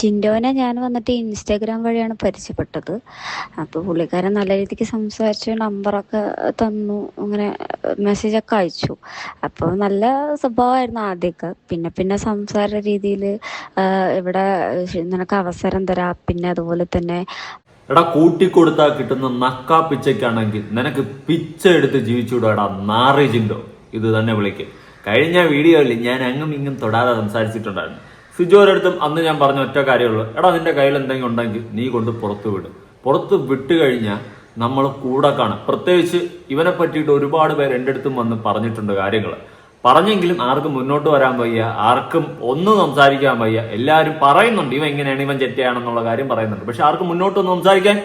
ജിൻഡോനെ ഞാൻ വന്നിട്ട് ഇൻസ്റ്റാഗ്രാം വഴിയാണ് പരിചയപ്പെട്ടത്. അപ്പോൾ പുള്ളിക്കാരൻ നല്ല രീതിക്ക് സംസാരിച്ചു നമ്പറൊക്കെ തന്നു അങ്ങനെ മെസ്സേജൊക്കെ അയച്ചു. അപ്പോൾ നല്ല സ്വഭാവമായിരുന്നു ആദ്യമൊക്കെ പിന്നെ പിന്നെ സംസാര രീതിയിൽ ഇവിടെ നിനക്ക് അവസരം തരാ. പിന്നെ അതുപോലെ തന്നെ എടാ കൂട്ടിക്കൊടുത്താൽ കിട്ടുന്ന നക്കാ പിച്ചയ്ക്കാണെങ്കിൽ നിനക്ക് പിച്ച എടുത്ത് ജീവിച്ചുവിടാടാ നാറി ജിൻഡോ. ഇത് തന്നെ വിളിക്കും. കഴിഞ്ഞ വീഡിയോയിൽ ഞാൻ അങ്ങും ഇങ്ങും തൊടാതെ സംസാരിച്ചിട്ടുണ്ടായിരുന്നു. സിജോരടുത്തും അന്ന് ഞാൻ പറഞ്ഞ ഒറ്റ കാര്യമുള്ളൂ. എടാ നിന്റെ കയ്യിൽ എന്തെങ്കിലും ഉണ്ടെങ്കിൽ നീ കൊണ്ട് പുറത്ത് വിടും. പുറത്ത് വിട്ട് കഴിഞ്ഞാൽ നമ്മൾ കൂടെ കാണും. പ്രത്യേകിച്ച് ഇവനെ പറ്റിയിട്ട് ഒരുപാട് പേര് എന്റെ അടുത്തും വന്ന് പറഞ്ഞിട്ടുണ്ട് കാര്യങ്ങൾ. പറഞ്ഞെങ്കിലും ആർക്കും മുന്നോട്ട് വരാൻ വയ്യ ആർക്കും ഒന്നും സംസാരിക്കാൻ വയ്യ. എല്ലാവരും പറയുന്നുണ്ട് ഇവൻ എങ്ങനെയാണ്? ഇവൻ ചെറ്റയാണെന്നുള്ള കാര്യം പറയുന്നുണ്ട്. പക്ഷെ ആർക്കും മുന്നോട്ട് മുന്നോട്ടൊന്നും സംസാരിക്കാൻ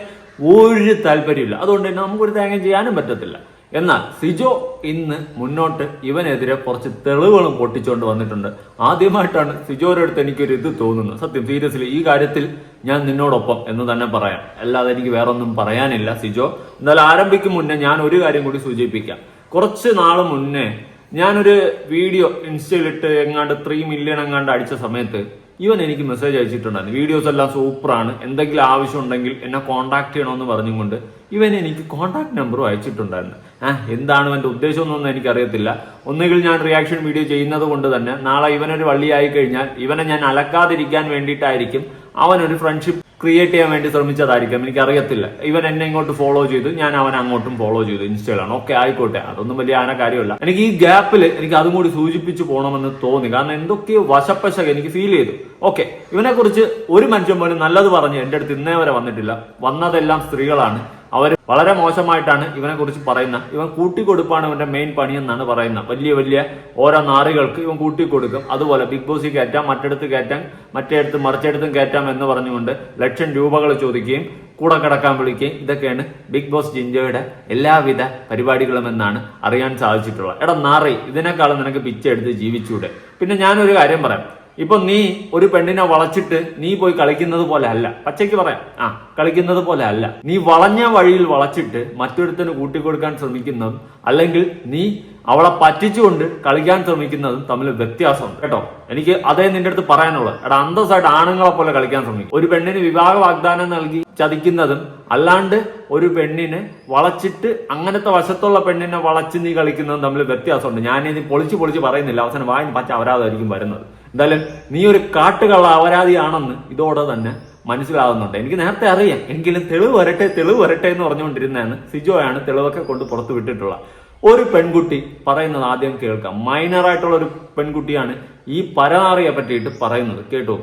ഒരു താല്പര്യമില്ല. അതുകൊണ്ട് തന്നെ നമുക്കൊരു തേങ്ങ ചെയ്യാനും പറ്റത്തില്ല. എന്നാൽ സിജോ ഇന്ന് മുന്നോട്ട് ഇവനെതിരെ കുറച്ച് തെളിവുകളും പൊട്ടിച്ചുകൊണ്ട് വന്നിട്ടുണ്ട്. ആദ്യമായിട്ടാണ് സിജോയുടെ അടുത്ത് എനിക്കൊരു ഇത് തോന്നുന്നത്. സത്യം സീരിയസ്ലി ഈ കാര്യത്തിൽ ഞാൻ നിന്നോടൊപ്പം എന്ന് തന്നെ പറയാം. അല്ലാതെ എനിക്ക് വേറൊന്നും പറയാനില്ല സിജോ. എന്നാൽ ആരംഭിക്കും മുന്നേ ഞാൻ ഒരു കാര്യം കൂടി സൂചിപ്പിക്കാം. കുറച്ച് നാൾ മുന്നേ ഞാനൊരു വീഡിയോ ഇൻസ്റ്റയിലിട്ട് എങ്ങാണ്ട് ത്രീ മില്യൺ എങ്ങാണ്ട് അടിച്ച സമയത്ത് ഇവൻ എനിക്ക് മെസ്സേജ് അയച്ചിട്ടുണ്ടായിരുന്നു. വീഡിയോസ് എല്ലാം സൂപ്പറാണ് എന്തെങ്കിലും ആവശ്യം ഉണ്ടെങ്കിൽ എന്നെ കോൺടാക്ട് ചെയ്യണമെന്ന് പറഞ്ഞുകൊണ്ട് ഇവൻ എനിക്ക് കോൺടാക്ട് നമ്പറും അയച്ചിട്ടുണ്ടായിരുന്നു. ആ എന്താണ് എന്റെ ഉദ്ദേശം എന്നൊന്നും എനിക്കറിയത്തില്ല. ഒന്നുകിൽ ഞാൻ റിയാക്ഷൻ വീഡിയോ ചെയ്യുന്നത് കൊണ്ട് തന്നെ നാളെ ഇവനൊരു വള്ളിയായി കഴിഞ്ഞാൽ ഇവനെ ഞാൻ അലക്കാതിരിക്കാൻ വേണ്ടിയിട്ടായിരിക്കും അവനൊരു ഫ്രണ്ട്ഷിപ്പ് ക്രിയേറ്റ് ചെയ്യാൻ വേണ്ടി ശ്രമിച്ചതായിരിക്കും. എനിക്കറിയത്തില്ല. ഇവൻ എന്നെ ഇങ്ങോട്ട് ഫോളോ ചെയ്തു ഞാൻ അവൻ അങ്ങോട്ടും ഫോളോ ചെയ്തു ഇൻസ്റ്റയിലാണ്. ഓക്കെ ആയിക്കോട്ടെ. അതൊന്നും വലിയ ആന കാര്യമല്ല എനിക്ക് ഈ ഗ്യാപ്പിൽ എനിക്ക് അതും കൂടി സൂചിപ്പിച്ചു പോകണമെന്ന് തോന്നി. കാരണം എന്തൊക്കെയോ വശപ്പശക എനിക്ക് ഫീൽ ചെയ്തു. ഓക്കെ ഇവനെക്കുറിച്ച് ഒരു മനുഷ്യൻ പോലും നല്ലത് പറഞ്ഞ് എന്റെ അടുത്ത് ഇന്നേ വരെ വന്നിട്ടില്ല. വന്നതെല്ലാം സ്ത്രീകളാണ്. അവർ വളരെ മോശമായിട്ടാണ് ഇവനെ കുറിച്ച് പറയുന്നത് ഇവൻ കൂട്ടിക്കൊടുപ്പാണ് ഇവന്റെ മെയിൻ പണി എന്നാണ് പറയുന്നത്. വലിയ വലിയ ഓരോ നാറികൾക്ക് ഇവൻ കൂട്ടിക്കൊടുക്കും. അതുപോലെ ബിഗ് ബോസിൽ കയറ്റാം മറ്റിടത്ത് കയറ്റാം മറ്റേടത്ത് മറിച്ചിടത്തും കയറ്റാം എന്ന് പറഞ്ഞുകൊണ്ട് ലക്ഷം രൂപകൾ ചോദിക്കുകയും കൂടെ കിടക്കാൻ വിളിക്കുകയും ഇതൊക്കെയാണ് ബിഗ് ബോസ് ജിൻജോയുടെ എല്ലാവിധ പരിപാടികളും എന്നാണ് അറിയാൻ സാധിച്ചിട്ടുള്ളത്. എടാ നാറി ഇതിനേക്കാളും നിനക്ക് പിച്ചെടുത്ത് ജീവിച്ചൂടെ. പിന്നെ ഞാനൊരു കാര്യം പറയാം. ഇപ്പൊ നീ ഒരു പെണ്ണിനെ വളച്ചിട്ട് നീ പോയി കളിക്കുന്നത് പോലെ അല്ല. പച്ചയ്ക്ക് പറയാം. ആ കളിക്കുന്നത് പോലെ അല്ല. നീ വളഞ്ഞ വഴിയിൽ വളച്ചിട്ട് മറ്റൊരുത്തന് കൂട്ടിക്കൊടുക്കാൻ ശ്രമിക്കുന്നതും അല്ലെങ്കിൽ നീ അവളെ പറ്റിച്ചുകൊണ്ട് കളിക്കാൻ ശ്രമിക്കുന്നതും തമ്മിൽ വ്യത്യാസമുണ്ട്. കേട്ടോ? എനിക്ക് അതേ നിന്റെ അടുത്ത് പറയാനുള്ളത്. എടാ അന്തസ്സായിട്ട് ആണുങ്ങളെ പോലെ കളിക്കാൻ ശ്രമിക്കും. ഒരു പെണ്ണിന് വിവാഹ വാഗ്ദാനം നൽകി ചതിക്കുന്നതും അല്ലാണ്ട് ഒരു പെണ്ണിനെ വളച്ചിട്ട് അങ്ങനത്തെ വശത്തുള്ള പെണ്ണിനെ വളച്ച് നീ കളിക്കുന്നതും തമ്മിൽ വ്യത്യാസമുണ്ട്. ഞാനിത് പൊളിച്ച് പൊളിച്ച് പറയുന്നില്ല. അവസാനം വായന പച്ച അവരാതായിരിക്കും വരുന്നത്. എന്തായാലും നീ ഒരു കാട്ടുകള്ള അപരാധിയാണെന്ന് ഇതോടെ തന്നെ മനസ്സിലാവുന്നുണ്ട്. എനിക്ക് നേരത്തെ അറിയാം. എങ്കിലും തെളിവ് വരട്ടെ തെളിവ് വരട്ടെ എന്ന് പറഞ്ഞുകൊണ്ടിരുന്നതാണ് സിജോയാണ് തെളിവൊക്കെ കൊണ്ട് പുറത്തു വിട്ടിട്ടുള്ള. ഒരു പെൺകുട്ടി പറയുന്നത് ആദ്യം കേൾക്കാം. മൈനർ ആയിട്ടുള്ള ഒരു പെൺകുട്ടിയാണ് ഈ പരനാറിയെ പറ്റിയിട്ട് പറയുന്നത്. കേട്ടോ.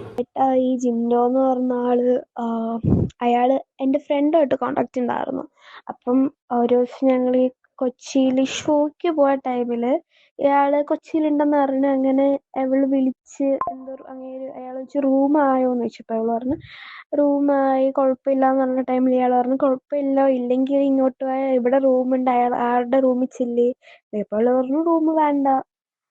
ഈ ജിൻഡോ എന്ന് പറഞ്ഞ ആൾ അയാൾ എന്റെ ഫ്രണ്ടുമായിട്ട് കോണ്ടാക്ട് ഉണ്ടായിരുന്നു അപ്പം ഒരു ദിവസം ഞങ്ങൾ ഈ കൊച്ചിയിൽ ഷോയ്ക്ക് പോയ ടൈമിൽ ഇയാൾ കൊച്ചിയിലുണ്ടെന്ന് അറിഞ്ഞു അങ്ങനെ അവൾ വിളിച്ച് എന്തോ അങ്ങനെ അയാൾ വെച്ച് റൂം ആയോന്ന് ചോദിച്ചപ്പോൾ അവൾ പറഞ്ഞു റൂമായി കുഴപ്പമില്ല എന്ന് പറഞ്ഞ ടൈമിൽ ഇയാൾ പറഞ്ഞു കുഴപ്പമില്ല ഇല്ലെങ്കിൽ ഇങ്ങോട്ട് പോയാൽ ഇവിടെ റൂമുണ്ട് അയാൾ ആരുടെ റൂമിൽ ചെല്ല് അവൾ പറഞ്ഞു റൂം വേണ്ട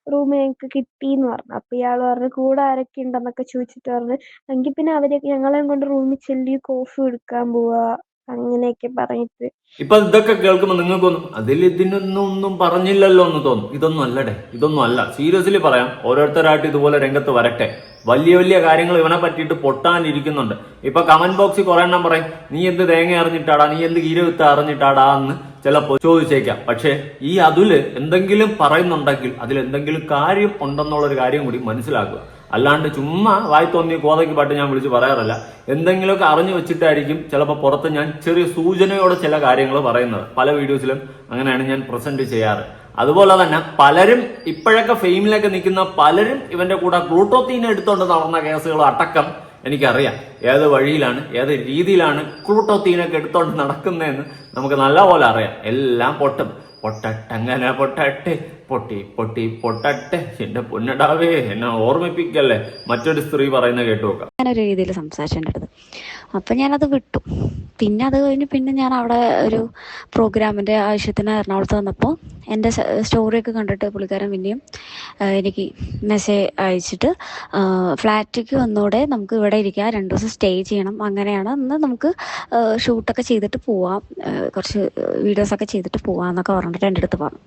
റൂം ഞങ്ങൾക്ക് കിട്ടിന്ന് പറഞ്ഞു. അപ്പൊ ഇയാൾ പറഞ്ഞു കൂടെ ആരൊക്കെ ഉണ്ടെന്നൊക്കെ ചോദിച്ചിട്ട് പറഞ്ഞു എങ്കിൽ പിന്നെ അവരെ ഞങ്ങളെയും കൊണ്ട് റൂമിൽ ചെല്ലി കോഫി എടുക്കാൻ പോവാ. അങ്ങനെയൊക്കെ പറഞ്ഞിട്ട്. ഇപ്പൊ ഇതൊക്കെ കേൾക്കുമ്പോ നിങ്ങൾക്കൊന്നും അതിൽ ഇതിനൊന്നും ഒന്നും പറഞ്ഞില്ലല്ലോ എന്ന് തോന്നും. ഇതൊന്നും അല്ലടേ ഇതൊന്നും അല്ല. സീരിയസ്ലി പറയാം ഓരോരുത്തരായിട്ട് ഇതുപോലെ രംഗത്ത് വരട്ടെ. വലിയ വലിയ കാര്യങ്ങൾ ഇവനെ പറ്റിയിട്ട് പൊട്ടാനിരിക്കുന്നുണ്ട്. ഇപ്പൊ കമന്റ് ബോക്സിൽ കുറെ എണ്ണം പറയും നീ എന്ത് തേങ്ങ അറിഞ്ഞിട്ടാടാ നീ എന്ത് ഈരവിത്ത് അറിഞ്ഞിട്ടാടാ എന്ന് ചിലപ്പോൾ ചോദിച്ചേക്കാം. പക്ഷേ ഈ അതിൽ എന്തെങ്കിലും പറയുന്നുണ്ടെങ്കിൽ അതിൽ എന്തെങ്കിലും കാര്യം ഉണ്ടെന്നുള്ള ഒരു കാര്യം കൂടി മനസ്സിലാക്കുക. അല്ലാണ്ട് ചുമ്മാ വായി തോന്നി കോതയ്ക്ക് പാട്ട് ഞാൻ വിളിച്ച് പറയാറില്ല. എന്തെങ്കിലുമൊക്കെ അറിഞ്ഞു വെച്ചിട്ടായിരിക്കും ചിലപ്പോൾ പുറത്ത് ഞാൻ ചെറിയ സൂചനയോടെ ചില കാര്യങ്ങൾ പറയുന്നത്. പല വീഡിയോസിലും അങ്ങനെയാണ് ഞാൻ പ്രസന്റ് ചെയ്യാറ്. അതുപോലെ തന്നെ പലരും ഇപ്പോഴൊക്കെ ഫെയിമിലൊക്കെ നിൽക്കുന്ന പലരും ഇവന്റെ കൂടെ ഗ്ലൂട്ടോത്തീൻ എടുത്തുകൊണ്ട് നടന്ന കേസുകൾ അടക്കം എനിക്കറിയാം. ഏത് വഴിയിലാണ് ഏത് രീതിയിലാണ് ക്ലൂട്ടോത്തീനൊക്കെ എടുത്തോണ്ട് നടക്കുന്നതെന്ന് നമുക്ക് നല്ലപോലെ അറിയാം. എല്ലാം പൊട്ടും. പൊട്ടട്ടങ്ങനെ പൊട്ടട്ടെ. പൊട്ടി പൊട്ടി പൊട്ടട്ടെ. എന്റെ പൊന്നടാവേ എന്നെ ഓർമ്മിപ്പിക്കല്ലേ? മറ്റൊരു സ്ത്രീ പറയുന്ന കേട്ടു നോക്കാം. ഒരു രീതിയിൽ സംസാരിച്ചു അപ്പം ഞാനത് വിട്ടു. പിന്നെ അത് കഴിഞ്ഞ് പിന്നെ ഞാൻ അവിടെ ഒരു പ്രോഗ്രാമിന്റെ ആവശ്യത്തിന് എറണാകുളത്ത് വന്നപ്പോൾ എന്റെ സ്റ്റോറിയൊക്കെ കണ്ടിട്ട് പുള്ളിക്കാരൻ പിന്നെയും എനിക്ക് മെസ്സേജ് അയച്ചിട്ട് ഫ്ലാറ്റിലേക്ക് വന്നൂടെ നമുക്ക് ഇവിടെ ഇരിക്കാം. രണ്ട് ദിവസം സ്റ്റേ ചെയ്യണം. അങ്ങനെയാണ് അന്ന് നമുക്ക് ഷൂട്ടൊക്കെ ചെയ്തിട്ട് പോവാം. കുറച്ച് വീഡിയോസൊക്കെ ചെയ്തിട്ട് പോവാം എന്നൊക്കെ പറഞ്ഞിട്ട് എന്റെ അടുത്ത് പറഞ്ഞു.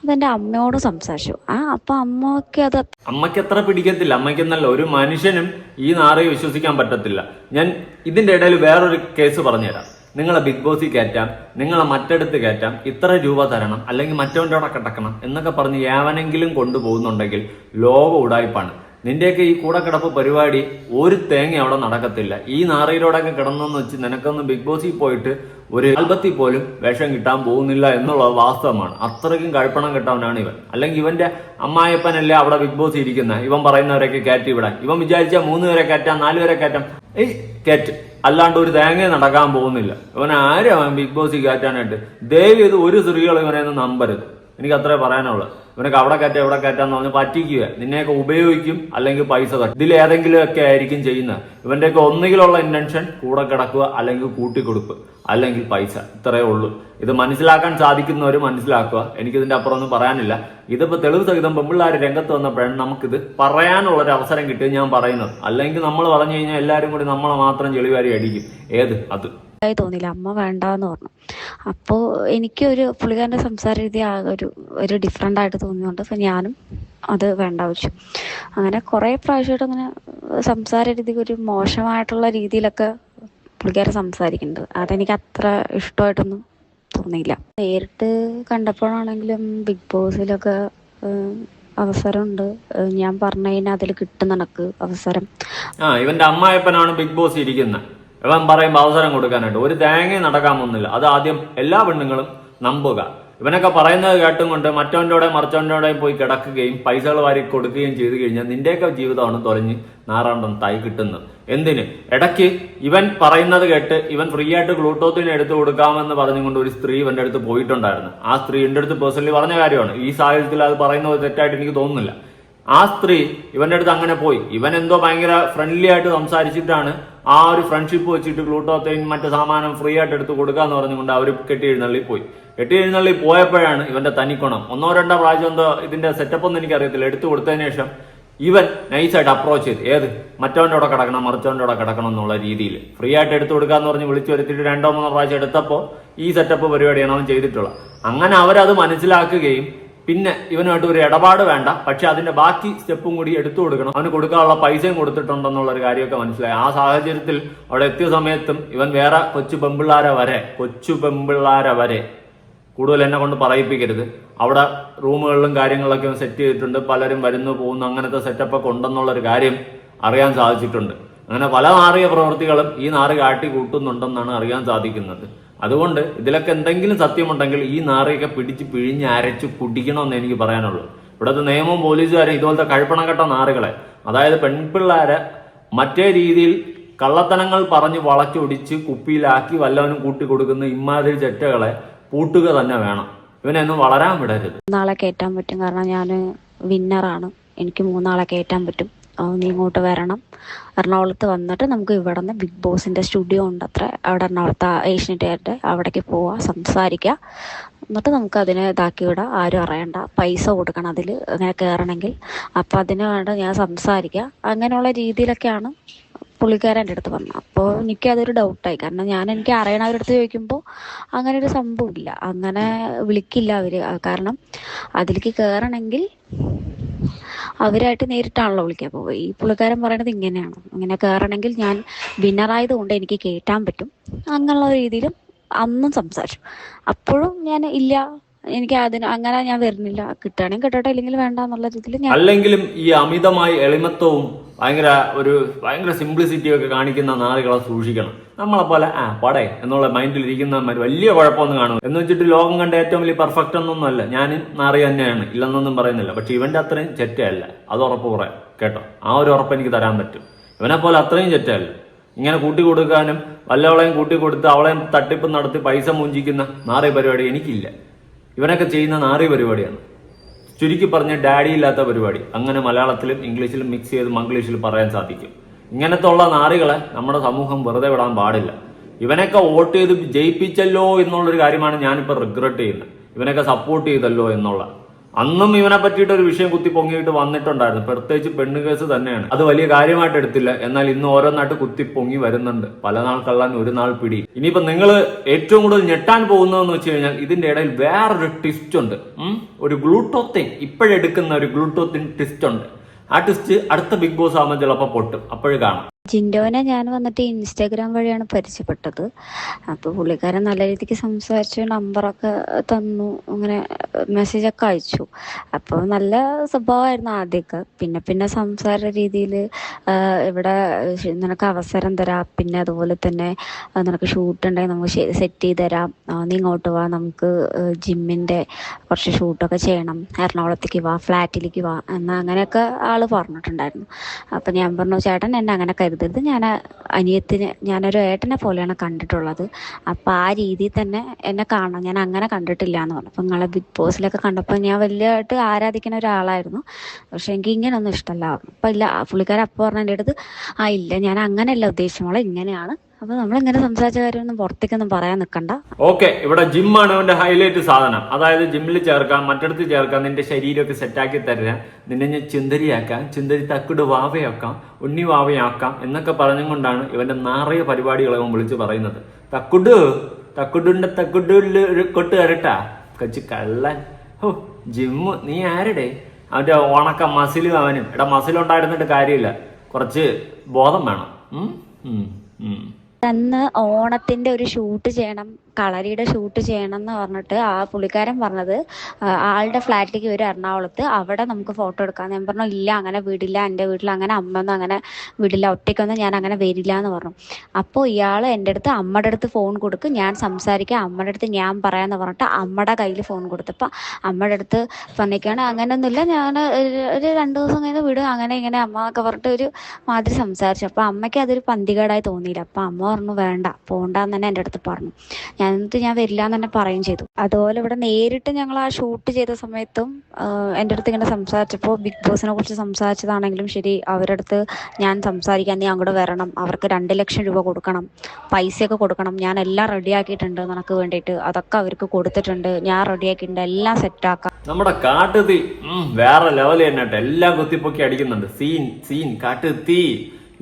അതെന്റെ അമ്മയോട് സംസാരിച്ചു. ആ അപ്പം അമ്മയ്ക്ക് അത് അമ്മയ്ക്ക് എത്ര പിടിക്കത്തില്ല. അമ്മയ്ക്കെന്നല്ല ഒരു മനുഷ്യനും ഈ നാറയെ വിശ്വസിക്കാൻ പറ്റത്തില്ല. ഞാൻ ഇതിന്റെ ഇടയിൽ വേറൊരു കേസ് പറഞ്ഞുതരാം. നിങ്ങളെ ബിഗ് ബോസിൽ കയറ്റാം നിങ്ങളെ മറ്റെടുത്ത് കയറ്റാം ഇത്ര രൂപ തരണം അല്ലെങ്കിൽ മറ്റവന്റെ അവിടെ കിടക്കണം എന്നൊക്കെ പറഞ്ഞ് ഏവനെങ്കിലും കൊണ്ടുപോകുന്നുണ്ടെങ്കിൽ ലോക ഉടായ്പാണ് നിന്റെയൊക്കെ ഈ കൂടെ കിടപ്പ് പരിപാടി ഒരു തേങ്ങ അവിടെ നടക്കത്തില്ല. ഈ നാറയിലൂടെയൊക്കെ കിടന്നെന്ന് വെച്ച് നിനക്കൊന്നും ബിഗ് ബോസിൽ പോയിട്ട് ഒരു ആൽബത്തിൽ പോലും വേഷം കിട്ടാൻ പോകുന്നില്ല എന്നുള്ളത് വാസ്തവമാണ്. അത്രയ്ക്കും കഴിപ്പണം കിട്ടാനാണ് ഇവൻ. അല്ലെങ്കിൽ ഇവന്റെ അമ്മായപ്പനല്ലേ അവിടെ ബിഗ് ബോസ് ഇരിക്കുന്ന. ഇവൻ പറയുന്നവരൊക്കെ കയറ്റി വിടാൻ. ഇവൻ വിചാരിച്ചാൽ മൂന്ന് പേരെ കയറ്റാം നാല് പേരെ കയറ്റാം. ഏയ് കയറ്റ്. അല്ലാണ്ട് ഒരു തേങ്ങ നടക്കാൻ പോകുന്നില്ല. ഇവൻ ആരും ബിഗ് ബോസിൽ കയറ്റാനായിട്ട് ദയവ് ഇത് ഒരു സ്ത്രീകൾ ഇവനെ നമ്പരുത്. എനിക്ക് അത്രേ പറയാനുള്ളൂ. ഇവനൊക്കെ അവിടെ കയറ്റാം ഇവിടെ കയറ്റാന്ന് പറഞ്ഞ് പറ്റിക്കുക നിന്നെയൊക്കെ ഉപയോഗിക്കും അല്ലെങ്കിൽ പൈസ തട്ടും. ഇതിൽ ഏതെങ്കിലും ഒക്കെ ആയിരിക്കും ചെയ്യുന്നത്. ഇവന്റെയൊക്കെ ഒന്നുകിലുള്ള ഇന്റൻഷൻ കൂടെ കിടക്കുക അല്ലെങ്കിൽ കൂട്ടിക്കൊടുപ്പ് അല്ലെങ്കിൽ പൈസ. ഇത്രയേ ഉള്ളൂ. ഇത് മനസ്സിലാക്കാൻ സാധിക്കുന്നവർ മനസ്സിലാക്കുക. എനിക്കിതിന്റെ അപ്പുറം ഒന്നും പറയാനില്ല. ഇതിപ്പോ തെളിവ് സഹിതം പെമ്പിള്ളാർ രംഗത്ത് വന്നപ്പോഴാണ് നമുക്കിത് പറയാനുള്ള ഒരു അവസരം കിട്ടിയത് ഞാൻ പറയുന്നത്. അല്ലെങ്കിൽ നമ്മൾ പറഞ്ഞു കഴിഞ്ഞാൽ എല്ലാവരും കൂടി നമ്മളെ മാത്രം ചെളിവാരി അടിക്കും. ഏത്? അത്. ആയി തോന്നിയില്ല അമ്മ വേണ്ടാന്ന് പറഞ്ഞു. അപ്പോൾ എനിക്ക് ഒരു പുള്ളിക്കാരന്റെ സംസാര രീതി ആകെ ഒരു ഒരു ഡിഫറെന്റ് ആയിട്ട് തോന്നിയതുകൊണ്ട് അപ്പം ഞാനും അത് വേണ്ട വെച്ചു. അങ്ങനെ കുറേ പ്രാവശ്യമായിട്ട് അങ്ങനെ സംസാര രീതിക്ക് ഒരു മോശമായിട്ടുള്ള രീതിയിലൊക്കെ പുള്ളിക്കാരൻ സംസാരിക്കുന്നുണ്ട്. അതെനിക്ക് അത്ര ഇഷ്ടമായിട്ടൊന്നും തോന്നിയില്ല. നേരിട്ട് കണ്ടപ്പോഴാണെങ്കിലും ബിഗ് ബോസിലൊക്കെ അവസരമുണ്ട്. ഞാൻ പറഞ്ഞു കഴിഞ്ഞാൽ അതിൽ കിട്ടുന്ന അവസരം. ആ ഇവന്റെ അമ്മായപ്പനാണ് ബിഗ് ബോസ് ഇരിക്കുന്നത് ഇവൻ പറയുമ്പോൾ അവസരം കൊടുക്കാനുണ്ട്. ഒരു തേങ്ങയും നടക്കാൻ പോകുന്നില്ല. അത് ആദ്യം എല്ലാ പെണ്ണുങ്ങളും നമ്പുക. ഇവനൊക്കെ പറയുന്നത് കേട്ടും കൊണ്ട് മറ്റവന്റെ മറിച്ചവന്റെ പോയി കിടക്കുകയും പൈസകൾ വാരി കൊടുക്കുകയും ചെയ്തു കഴിഞ്ഞാൽ നിന്റെയൊക്കെ ജീവിതമാണ് തുറഞ്ഞ് നാറാണ്ടം തായി കിട്ടുന്നത്. എന്തിന്? ഇടയ്ക്ക് ഇവൻ പറയുന്നത് കേട്ട് ഇവൻ ഫ്രീ ആയിട്ട് ഗ്ലൂട്ടോത്തിന് എടുത്തു കൊടുക്കാമെന്ന് പറഞ്ഞുകൊണ്ട് ഒരു സ്ത്രീ ഇവന്റെ അടുത്ത് പോയിട്ടുണ്ടായിരുന്നു. ആ സ്ത്രീ എന്റെ അടുത്ത് പേഴ്സണലി പറഞ്ഞ കാര്യമാണ്. ഈ സാഹചര്യത്തിൽ അത് പറയുന്നത് തെറ്റായിട്ട് എനിക്ക് തോന്നുന്നില്ല. ആ സ്ത്രീ ഇവന്റെ അടുത്ത് അങ്ങനെ പോയി. ഇവൻ എന്തോ ഭയങ്കര ഫ്രണ്ട്ലി ആയിട്ട് സംസാരിച്ചിട്ടാണ് ആ ഒരു ഫ്രണ്ട്ഷിപ്പ് വെച്ചിട്ട് ഗ്ലൂട്ടോത്തൈൻ മറ്റു സാമാനം ഫ്രീ ആയിട്ട് എടുത്ത് കൊടുക്കാന്ന് പറഞ്ഞുകൊണ്ട് അവർ കെട്ടി എഴുന്നള്ളി പോയി. കെട്ടി എഴുന്നള്ളി പോയപ്പോഴാണ് ഇവന്റെ തനിക്കുണം. ഒന്നോ രണ്ടോ പ്രാവശ്യം എന്തോ ഇതിന്റെ സെറ്റപ്പ് ഒന്നും എനിക്കറിയത്തില്ല. എടുത്തു കൊടുത്തതിന് ശേഷം ഇവൻ നൈസായിട്ട് അപ്രോച്ച് ചെയ്ത്. ഏത്? മറ്റവന്റെ കൂടെ കിടക്കണം മറിച്ചവന്റെ കൂടെ കിടക്കണം എന്നുള്ള രീതിയിൽ. ഫ്രീ ആയിട്ട് എടുത്തു കൊടുക്കാന്ന് പറഞ്ഞ് വിളിച്ചു വരുത്തിയിട്ട് രണ്ടോ മൂന്നോ പ്രാവശ്യം എടുത്തപ്പോൾ ഈ സെറ്റപ്പ് പരിപാടിയാണ് അവൻ ചെയ്തിട്ടുള്ളത്. അങ്ങനെ അവരത് മനസ്സിലാക്കുകയും പിന്നെ ഇവനുമായിട്ട് ഒരു ഇടപാട് വേണ്ട. പക്ഷെ അതിന്റെ ബാക്കി സ്റ്റെപ്പും കൂടി എടുത്തു കൊടുക്കണം. അവന് കൊടുക്കാനുള്ള പൈസയും കൊടുത്തിട്ടുണ്ടെന്നുള്ള ഒരു കാര്യമൊക്കെ മനസ്സിലായി. ആ സാഹചര്യത്തിൽ അവിടെ എത്തിയ സമയത്തും ഇവൻ വേറെ കൊച്ചു പെമ്പിള്ളാരെ വരെ കൊച്ചു പെമ്പിള്ളാരെ വരെ കൂടുതൽ എന്നെ കൊണ്ട് പറയിപ്പിക്കരുത്. അവിടെ റൂമുകളിലും കാര്യങ്ങളിലൊക്കെ ഇവൻ സെറ്റ് ചെയ്തിട്ടുണ്ട്. പലരും വരുന്നു പോകുന്നു അങ്ങനത്തെ സെറ്റപ്പ് ഒക്കെ ഉണ്ടെന്നുള്ള ഒരു കാര്യം അറിയാൻ സാധിച്ചിട്ടുണ്ട്. അങ്ങനെ പല നാറിയ പ്രവൃത്തികളും ഈ നാറ് കാട്ടി കൂട്ടുന്നുണ്ടെന്നാണ് അറിയാൻ സാധിക്കുന്നത്. അതുകൊണ്ട് ഇതിലൊക്കെ എന്തെങ്കിലും സത്യമുണ്ടെങ്കിൽ ഈ നാറിയൊക്കെ പിടിച്ച് പിഴിഞ്ഞ് അരച്ച് കുടിക്കണമെന്ന് എനിക്ക് പറയാനുള്ളൂ. ഇവിടുത്തെ നിയമവും പോലീസുകാരും ഇതുപോലത്തെ കഴിപ്പണം കെട്ട നാറുകളെ അതായത് പെൺപിള്ളേരെ മറ്റേ രീതിയിൽ കള്ളത്തനങ്ങൾ പറഞ്ഞ് വളച്ചൊടിച്ച് കുപ്പിയിലാക്കി വല്ലവനും കൂട്ടി കൊടുക്കുന്ന ഇമാതിരി ചെറ്റകളെ പൂട്ടുക തന്നെ വേണം. ഇവനെയൊന്നും വളരാൻ വിടരുത്. നാളെ കയറ്റാൻ പറ്റും. കാരണം ഞാൻ വിന്നറാണ് എനിക്ക് മൂന്നാളെ കയറ്റാൻ പറ്റും. നീ ഇങ്ങോട്ട് വരണം. എറണാകുളത്ത് വന്നിട്ട് നമുക്ക് ഇവിടെ നിന്ന് ബിഗ് ബോസിന്റെ സ്റ്റുഡിയോ ഉണ്ട് അത്ര അവിടെ എറണാകുളത്ത് ഏഷ്യനെറ്റ് അവിടേക്ക് പോവാ സംസാരിക്കുക എന്നിട്ട് നമുക്ക് അതിനെ ഇതാക്കി വിടാം. ആരും അറിയണ്ട. പൈസ കൊടുക്കണം അതിൽ അങ്ങനെ കയറണമെങ്കിൽ അപ്പം അതിന് വേണ്ട ഞാൻ സംസാരിക്കുക അങ്ങനെയുള്ള രീതിയിലൊക്കെയാണ് പുള്ളിക്കാരൻ എന്റെ അടുത്ത് വന്നത് അപ്പോൾ എനിക്ക് അതൊരു ഡൗട്ടായി. കാരണം ഞാൻ എനിക്ക് അറിയണവരുടെ അടുത്ത് ചോദിക്കുമ്പോൾ അങ്ങനെ ഒരു സംഭവമില്ല അങ്ങനെ വിളിക്കില്ല അവർ കാരണം അതിലേക്ക് കയറണമെങ്കിൽ അവരായിട്ട് നേരിട്ടാണല്ലോ വിളിക്കുക. അപ്പോൾ ഈ പുള്ളിക്കാരൻ പറയണത് ഇങ്ങനെയാണ്. ഇങ്ങനെ കയറണമെങ്കിൽ ഞാൻ വിന്നറായത് കൊണ്ട് എനിക്ക് കയറ്റാൻ പറ്റും അങ്ങനെയുള്ള രീതിയിലും അന്നും സംസാരിച്ചു. അപ്പോഴും ഞാൻ ഇല്ല എനിക്ക് അതിന് അങ്ങനെ ഞാൻ വരുന്നില്ല. കിട്ടുകയാണെങ്കിൽ കിട്ടട്ടെ ഇല്ലെങ്കിൽ വേണ്ട എന്നുള്ള രീതിയിൽ ഞാൻ അല്ലെങ്കിലും ഈ അമിതമായ എളിമത്വവും ഭയങ്കര ഒരു ഭയങ്കര സിംപ്ലിസിറ്റി ഒക്കെ കാണിക്കുന്ന നാളുകളെ സൂക്ഷിക്കണം. നമ്മളെ പോലെ ആ പടേ എന്നുള്ള മൈൻഡിൽ ഇരിക്കുന്ന വലിയ കുഴപ്പമൊന്നും കാണും എന്ന് വെച്ചിട്ട് ലോകം കണ്ട ഏറ്റവും വലിയ പെർഫെക്റ്റ് ഒന്നൊന്നുമല്ല ഞാൻ നാറി തന്നെയാണ്. ഇല്ലെന്നൊന്നും പറയുന്നില്ല. പക്ഷെ ഇവന്റെ അത്രയും ചെറ്റയല്ല. അത് ഉറപ്പ് പറയാം കേട്ടോ? ആ ഒരു ഉറപ്പ് എനിക്ക് തരാൻ പറ്റും. ഇവനെ പോലെ അത്രയും ചെറ്റയല്ല. ഇങ്ങനെ കൂട്ടി കൊടുക്കാനും വല്ലവളെയും കൂട്ടി കൊടുത്ത് അവളെയും തട്ടിപ്പ് നടത്തി പൈസ മൂഞ്ചിക്കുന്ന നാറിയ പരിപാടി എനിക്കില്ല. ഇവനൊക്കെ ചെയ്യുന്ന നാറിയ പരിപാടിയാണ്. ചുരുക്കി പറഞ്ഞ ഡാഡി ഇല്ലാത്ത പരിപാടി. അങ്ങനെ മലയാളത്തിലും ഇംഗ്ലീഷിലും മിക്സ് ചെയ്ത് മംഗ്ലീഷിൽ പറയാൻ സാധിക്കും. ഇങ്ങനത്തെ ഉള്ള നാറികളെ നമ്മുടെ സമൂഹം വെറുതെ വിടാൻ പാടില്ല. ഇവനൊക്കെ വോട്ട് ചെയ്ത് ജയിപ്പിച്ചല്ലോ എന്നുള്ളൊരു കാര്യമാണ് ഞാനിപ്പോൾ റിഗ്രറ്റ് ചെയ്യുന്നത്. ഇവനൊക്കെ സപ്പോർട്ട് ചെയ്തല്ലോ എന്നുള്ള അന്നും ഇവനെ പറ്റിയിട്ട് ഒരു വിഷയം കുത്തി പൊങ്ങിയിട്ട് വന്നിട്ടുണ്ടായിരുന്നു. പ്രത്യേകിച്ച് പെണ്ണ് കേസ് തന്നെയാണ്. അത് വലിയ കാര്യമായിട്ട് എടുത്തില്ല. എന്നാൽ ഇന്ന് ഓരോന്നായിട്ട് കുത്തി പൊങ്ങി വരുന്നുണ്ട്. പല നാൾ കള്ളാൻ ഒരു നാൾ പിടി. ഇനിയിപ്പോ നിങ്ങൾ ഏറ്റവും കൂടുതൽ ഞെട്ടാൻ പോകുന്നതെന്ന് വെച്ച് കഴിഞ്ഞാൽ ഇതിന്റെ ഇടയിൽ വേറൊരു ട്വിസ്റ്റ് ഉണ്ട്? ഒരു ഗ്ലൂട്ടോത്തിൻ ഇപ്പോഴെടുക്കുന്ന ഒരു ഗ്ലൂട്ടോത്തിൻ ട്വിസ്റ്റ് ഉണ്ട്. ആ ട്വിസ്റ്റ് അടുത്ത ബിഗ് ബോസ് ആകുമ്പോൾ ചിലപ്പോൾ പൊട്ടും. അപ്പോഴും കാണാം. ജിൻഡോനെ ഞാൻ വന്നിട്ട് ഇൻസ്റ്റാഗ്രാം വഴിയാണ് പരിചയപ്പെട്ടത്. അപ്പോൾ പുള്ളിക്കാരൻ നല്ല രീതിക്ക് സംസാരിച്ചു നമ്പറൊക്കെ തന്നു അങ്ങനെ മെസ്സേജൊക്കെ അയച്ചു. അപ്പോൾ നല്ല സ്വഭാവമായിരുന്നു ആദ്യമൊക്കെ പിന്നെ പിന്നെ സംസാര രീതിയിൽ ഇവിടെ നിനക്ക് അവസരം തരാം. പിന്നെ അതുപോലെ തന്നെ നിനക്ക് ഷൂട്ട് ഉണ്ടെങ്കിൽ നമുക്ക് സെറ്റ് ചെയ്ത് തരാം. നീ ഇങ്ങോട്ട് വാ. നമുക്ക് ജിമ്മിന്റെ കുറച്ച് ഷൂട്ടൊക്കെ ചെയ്യണം. എറണാകുളത്തേക്ക് വാ ഫ്ലാറ്റിലേക്ക് വാ. എന്നാൽ അങ്ങനെയൊക്കെ ആൾ പറഞ്ഞിട്ടുണ്ടായിരുന്നു. അപ്പം ഞാൻ പറഞ്ഞു ചേട്ടൻ എന്നെ അങ്ങനെ കരുതരുത്. ഞാൻ അനിയത്തിന് ഞാനൊരു ഏട്ടനെ പോലെയാണ് കണ്ടിട്ടുള്ളത്. അപ്പം ആ രീതിയിൽ തന്നെ എന്നെ കാണാം ഞാൻ അങ്ങനെ കണ്ടിട്ടില്ല എന്ന് പറഞ്ഞു. അപ്പം നിങ്ങളെ ബിഗ് ബോസിലൊക്കെ കണ്ടപ്പോൾ ഞാൻ വലിയതായിട്ട് ആരാധിക്കുന്ന ഒരാളായിരുന്നു. പക്ഷെ എനിക്ക് ഇങ്ങനെയൊന്നും ഇഷ്ടമല്ല. അപ്പം ഇല്ല പുള്ളിക്കാരൻ അപ്പോൾ പറഞ്ഞ എന്റെ അടുത്ത് ആ ഇല്ല ഞാൻ അങ്ങനെയല്ല ഉദ്ദേശിച്ചോളെ ഇങ്ങനെയാണ് അപ്പോൾ നമ്മളിങ്ങനെ സംസാരിച്ച കാര്യമൊന്നും പുറത്തേക്കൊന്നും പറയാൻ നിൽക്കണ്ട ഓക്കെ ഇവിടെ ജിമ്മാണ് അവന്റെ ഹൈലൈറ്റ് സാധനം. അതായത് ജിമ്മിൽ ചേർക്കാം മറ്റിടത്ത് ചേർക്കാം നിന്റെ ശരീരമൊക്കെ സെറ്റാക്കി തരാം നിന്നെ ഞാൻ ചിന്തരിയാക്കാം ചിന്തരി തക്കുട് വാവയാക്കാം ഉണ്ണി വാവയാക്കാം എന്നൊക്കെ പറഞ്ഞുകൊണ്ടാണ് ഇവന്റെ നാറിയ പരിപാടികളെ അവൻ വിളിച്ച് പറയുന്നത്. തക്കുട് തക്കുടുണ്ട് തക്കുടിൽ ഒരു കൊട്ട് കരട്ടാ. കച്ച് കള്ളൻ. ഹോ ജിമ്മ് നീ ആരുടെ? അവന്റെ ഓണക്ക മസിലും അവനും. എടാ മസിലുണ്ടായിരുന്നിട്ട് കാര്യമില്ല. കുറച്ച് ബോധം വേണം? ഉം, ഉം. അന്ന് ഓണത്തിന്റെ ഒരു ഷൂട്ട് ചെയ്യണം കളരിയുടെ ഷൂട്ട് ചെയ്യണം എന്ന് പറഞ്ഞിട്ട് ആ പുള്ളിക്കാരൻ പറഞ്ഞത് ആളുടെ ഫ്ലാറ്റിലേക്ക് വരും എറണാകുളത്ത്. അവിടെ നമുക്ക് ഫോട്ടോ എടുക്കാം. ഞാൻ പറഞ്ഞു ഇല്ല അങ്ങനെ വിടില്ല. എന്റെ വീട്ടിൽ അങ്ങനെ അമ്മയൊന്നും അങ്ങനെ വിടില്ല. ഒറ്റയ്ക്കൊന്നും ഞാൻ അങ്ങനെ വരില്ല എന്ന് പറഞ്ഞു. അപ്പോൾ ഇയാൾ എന്റെ അടുത്ത് അമ്മയുടെ അടുത്ത് ഫോൺ കൊടുക്കും. ഞാൻ സംസാരിക്കുക അമ്മയുടെ അടുത്ത് ഞാൻ പറയാമെന്ന് പറഞ്ഞിട്ട് അമ്മയുടെ കയ്യിൽ ഫോൺ കൊടുത്തപ്പോൾ അമ്മയുടെ അടുത്ത് പറഞ്ഞിരിക്കുകയാണ് അങ്ങനെയൊന്നുമില്ല. ഞാൻ ഒരു- രണ്ട് ദിവസം കഴിഞ്ഞ് വിടും. അങ്ങനെ ഇങ്ങനെ അമ്മ എന്നൊക്കെ പറഞ്ഞിട്ട് ഒരു മാതിരി സംസാരിച്ചു. അപ്പോൾ അമ്മയ്ക്ക് അതൊരു പന്തികേടായി തോന്നിയില്ല. അപ്പോൾ അമ്മ പറഞ്ഞു വേണ്ട പോണ്ടെന്ന് തന്നെ എന്റെ അടുത്ത് പറഞ്ഞു. ഞാൻ എന്നിട്ട് ഞാൻ വരില്ല എന്ന് തന്നെ പറയുകയും ചെയ്തു. അതുപോലെ ഇവിടെ നേരിട്ട് ഞങ്ങൾ ആ ഷൂട്ട് ചെയ്ത സമയത്തും എന്റെ അടുത്ത് ഇങ്ങനെ സംസാരിച്ചപ്പോൾ ബിഗ് ബോസിനെ കുറിച്ച് സംസാരിച്ചതാണെങ്കിലും ശരി അവരുടെ അടുത്ത് ഞാൻ സംസാരിക്കാൻ നീ അങ്ങോട്ട് വരണം അവർക്ക് രണ്ട് ലക്ഷം രൂപ കൊടുക്കണം പൈസയൊക്കെ കൊടുക്കണം ഞാൻ എല്ലാം റെഡിയാക്കിയിട്ടുണ്ട് നിനക്ക് വേണ്ടിയിട്ട് അതൊക്കെ അവർക്ക് കൊടുത്തിട്ടുണ്ട് ഞാൻ റെഡിയാക്കിയിട്ടുണ്ട് എല്ലാം സെറ്റ് ആക്കാം. നമ്മുടെ കാട്ടുതീ വേറെ ലെവൽ തന്നെ എല്ലാം കുത്തിപ്പൊക്കി അടിക്കുന്നുണ്ട്. സീൻ സീൻ കാട്ടുതീ.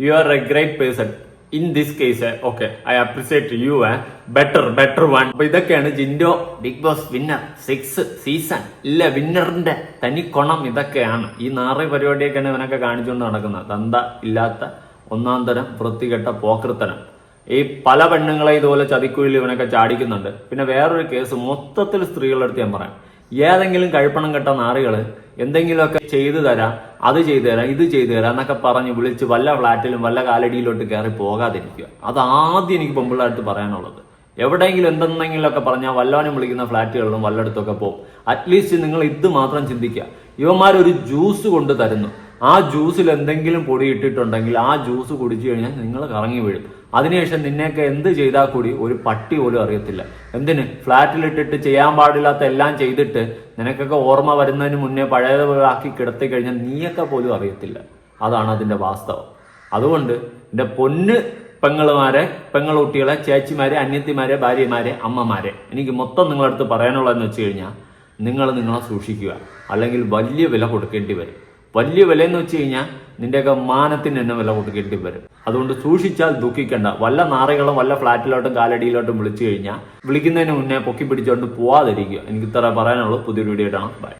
You are a great person in this case okay I appreciate you ah better better one അപ്പൊ ഇതൊക്കെയാണ് Jinto Bigg Boss winner six season ഇല്ല വിന്നറിന്റെ തനി കൊണം ഇതൊക്കെയാണ്. ഈ നാറി പരിപാടിയൊക്കെയാണ് ഇവനൊക്കെ കാണിച്ചുകൊണ്ട് നടക്കുന്നത്. തന്ത ഇല്ലാത്ത ഒന്നാം തരം വൃത്തികെട്ട പോക്കൃത്തനം ഈ പല പെണ്ണുങ്ങളെ ഇതുപോലെ ചതിക്കുഴിയിൽ ഇവനൊക്കെ ചാടിക്കുന്നുണ്ട്. പിന്നെ വേറൊരു കേസ് മൊത്തത്തിൽ സ്ത്രീകളുടെ അടുത്ത് ഞാൻ പറയാം. ഏതെങ്കിലും കഴിപ്പണം കെട്ട നാറികൾ എന്തെങ്കിലുമൊക്കെ ചെയ്തു തരാം അത് ചെയ്തു തരാം ഇത് ചെയ്തു തരാം എന്നൊക്കെ പറഞ്ഞ് വിളിച്ച് വല്ല ഫ്ലാറ്റിലും വല്ല കാലടിയിലോട്ട് കയറി പോകാതിരിക്കുക. അത് ആദ്യം എനിക്ക് പെമ്പിള്ളടുത്ത് പറയാനുള്ളത്. എവിടെയെങ്കിലും എന്തെന്നെങ്കിലുമൊക്കെ പറഞ്ഞാൽ വല്ലവനും വിളിക്കുന്ന ഫ്ലാറ്റുകളിലും വല്ലയിടത്തൊക്കെ പോകും. അറ്റ്ലീസ്റ്റ് നിങ്ങൾ ഇത് മാത്രം ചിന്തിക്കുക. ഇവന്മാർ ഒരു ജ്യൂസ് കൊണ്ട് തരുന്നു. ആ ജ്യൂസിൽ എന്തെങ്കിലും പൊടി ഇട്ടിട്ടുണ്ടെങ്കിൽ ആ ജ്യൂസ് കുടിച്ചു കഴിഞ്ഞാൽ നിങ്ങൾ കറങ്ങി വീഴും. അതിനുശേഷം നിന്നെയൊക്കെ എന്ത് ചെയ്താൽ കൂടി ഒരു പട്ടി പോലും അറിയത്തില്ല. എന്തിന്? ഫ്ലാറ്റിലിട്ടിട്ട് ചെയ്യാൻ പാടില്ലാത്ത എല്ലാം ചെയ്തിട്ട് നിനക്കൊക്കെ ഓർമ്മ വരുന്നതിന് മുന്നേ പഴയതാക്കി കിടത്തി കഴിഞ്ഞാൽ നീയൊക്കെ പോലും അറിയത്തില്ല. അതാണ് അതിന്റെ വാസ്തവം. അതുകൊണ്ട് എന്റെ പൊന്ന് പെങ്ങളുമാരെ പെങ്ങളുട്ടികളെ ചേച്ചിമാരെ അന്യത്തിമാരെ ഭാര്യമാരെ അമ്മമാരെ എനിക്ക് മൊത്തം നിങ്ങളടുത്ത് പറയാനുള്ളതെന്ന് വെച്ച് കഴിഞ്ഞാൽ നിങ്ങൾ നിങ്ങളെ സൂക്ഷിക്കുക. അല്ലെങ്കിൽ വലിയ വില കൊടുക്കേണ്ടി വരും. വലിയ വില എന്ന് വെച്ച് കഴിഞ്ഞാൽ നിന്റെയൊക്കെ മാനത്തിന് തന്നെ വില കൊടുക്കേണ്ടി വരും. അതുകൊണ്ട് സൂക്ഷിച്ചാൽ ദുഃഖിക്കണ്ട. വല്ല നാറികളും വല്ല ഫ്ലാറ്റിലോട്ടും കാലടിയിലോട്ടും വിളിച്ചു കഴിഞ്ഞാൽ വിളിക്കുന്നതിന് മുന്നേ പൊക്കി പിടിച്ചുകൊണ്ട് പോവാതിരിക്കുക. എനിക്ക് ഇത്ര പറയാനുള്ളൂ. പുതിയൊരു വീഡിയോ ഇടണം ബൈ